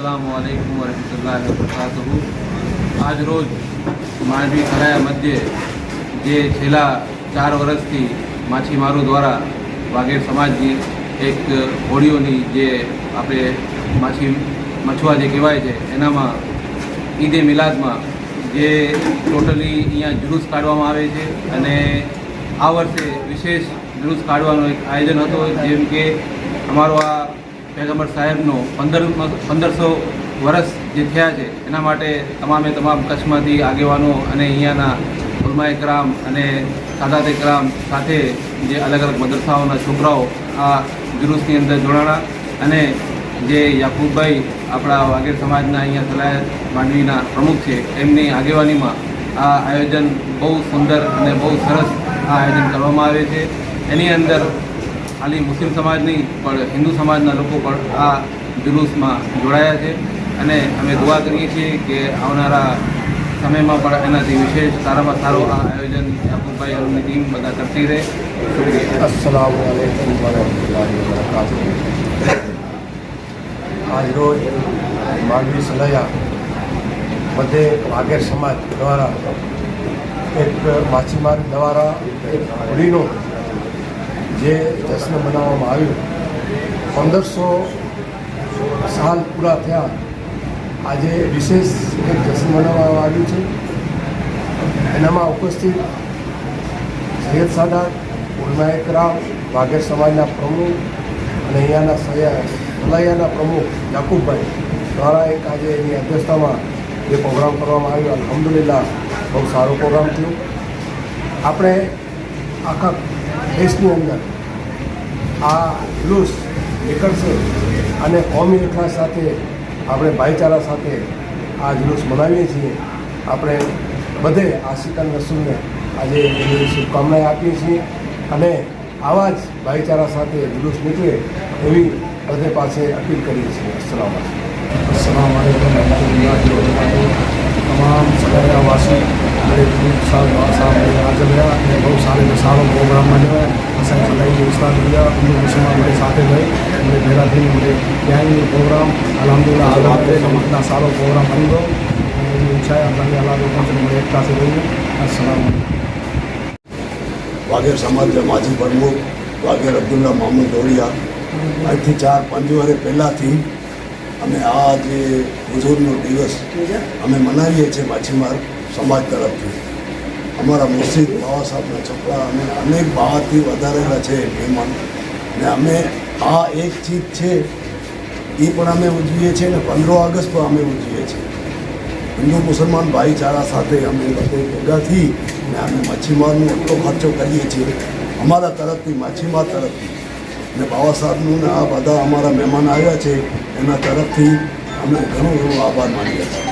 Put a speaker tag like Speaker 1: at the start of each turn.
Speaker 1: અસલામ વાલેકુમ વરહમતુલ્લાહ વબરકાતુહુ આજ રોજ માંડવી ખરાયા મધ્યે જે છેલ્લા ચાર વર્ષથી માછીમારો દ્વારા વાઘેર સમાજની એક હોળીઓની જે આપણે માછી મછવા જે કહેવાય છે, એનામાં ઈદે મિલાદમાં જે ટોટલી અહીંયા જુલુસ કાઢવામાં આવે છે અને આ વર્ષે વિશેષ જુલુસ કાઢવાનો એક આયોજન હતો, જેમ કે અમારો આ પેગમ્બર સાહેબનો પંદર પંદરસો વર્ષ જે થયા છે, એના માટે તમામે તમામ કચ્છમાંથી આગેવાનો અને અહીંયાના ઉલમાએ ગ્રામ અને સાદાતે ગ્રામ સાથે જે અલગ અલગ મદરસાઓના છોકરાઓ આ જુલુસની અંદર જોડાણા અને જે યાકુબભાઈ આપણા વાગેર સમાજના અહીંયા સલાયત માંડવીના પ્રમુખ છે, એમની આગેવાનીમાં આ આયોજન બહુ સુંદર અને બહુ સરસ આ આયોજન કરવામાં આવે છે. એની અંદર ખાલી મુસ્લિમ સમાજ નહીં, પણ હિન્દુ સમાજના લોકો પણ આ જુલુસમાં જોડાયા છે. અને અમે દુઆ કરીએ છીએ કે આવનારા સમયમાં પણ એનાથી વિશેષ સારામાં સારું આ આયોજન યાકુબભાઈ અરુણની ટીમ બધા કરતી રહે.
Speaker 2: આજરોજ માંડવી સલૈયા બધે વાઘેર સમાજ દ્વારા એક માછીમાર દ્વારા એક હોળીનો જે જશ્ન મનાવવામાં આવ્યું, પંદરસો સાલ પૂરા થયા. આજે વિશેષ એક જશ્ન મનાવવામાં આવ્યું છે. એનામાં ઉપસ્થિત સૈયદ સાદાત ઉલનાયક રામ વાઘેર સમાજના પ્રમુખ અને અહીંયાના સલાયાના પ્રમુખ યાકુબભાઈ દ્વારા એક આજે એની અધ્યક્ષતામાં જે પ્રોગ્રામ કરવામાં આવ્યો. અલહમદુલિલ્લાહ, બહુ સારો પ્રોગ્રામ થયો. આપણે આખા દેશની અંદર આ જુલુસ નીકળશે અને કોમી એકલા સાથે આપણે ભાઈચારા સાથે આ જુલુસ મનાવીએ છીએ. આપણે બધે આ સિકન રસૂલને આજે એની શુભકામનાએ આપીએ છીએ અને આવા જ ભાઈચારા સાથે જુલુસ નીકળે એવી બધે પાસે અપીલ કરીએ છીએ. અસલામ
Speaker 3: અસલામ તમામ સગાયાવાસી અને ખૂબ સારું હાજર રહ્યા અને બહુ સારી સારો પ્રોગ્રામમાં જવાય. અસંગ સદાઈ વિસ્તાર ગયા અમને વિશ્વમાં મને સાથે ગઈ. અને ભેગા થઈ મને ત્યાંની પ્રોગ્રામ અલહમદુલ્લા આઝાદ રમતના સારો પ્રોગ્રામ બની ગયો. અને એની ઈચ્છા અલ્લાહની અલગ લોકો મને એક સાથે રહ્યું અસલામ
Speaker 4: વાઘેર સમાજના માજી પ્રમુખ વાઘેર અબ્દુલ્લા મામૂદ દોડિયા આજથી ચાર પાંચ વર્ષ પહેલાંથી અમે આ જે હુઝુરનો દિવસ અમે મનાવીએ છીએ માછીમાર. સમાજ તરફથી. અમારા મુર્શિદ બાબા સાહેબના છોકરા અમે અનેક બાવાથી વધારેલા છે મહેમાન. ને અમે આ એક ચીજ છે, એ પણ અમે ઉજવીએ છીએ ને પંદરો ઓગસ્ટ પણ અમે ઉજવીએ છીએ. હિન્દુ મુસલમાન ભાઈચારા સાથે અમે બધે ભેગા ને અમે માછીમારનો એટલો ખર્ચો કરીએ છીએ, અમારા તરફથી, માછીમાર તરફથી. ને બાબા સાહેબનું ને આ બધા અમારા મહેમાન આવ્યા છે, એના તરફથી અમે ઘણો ઘણો આભાર માનીએ છીએ.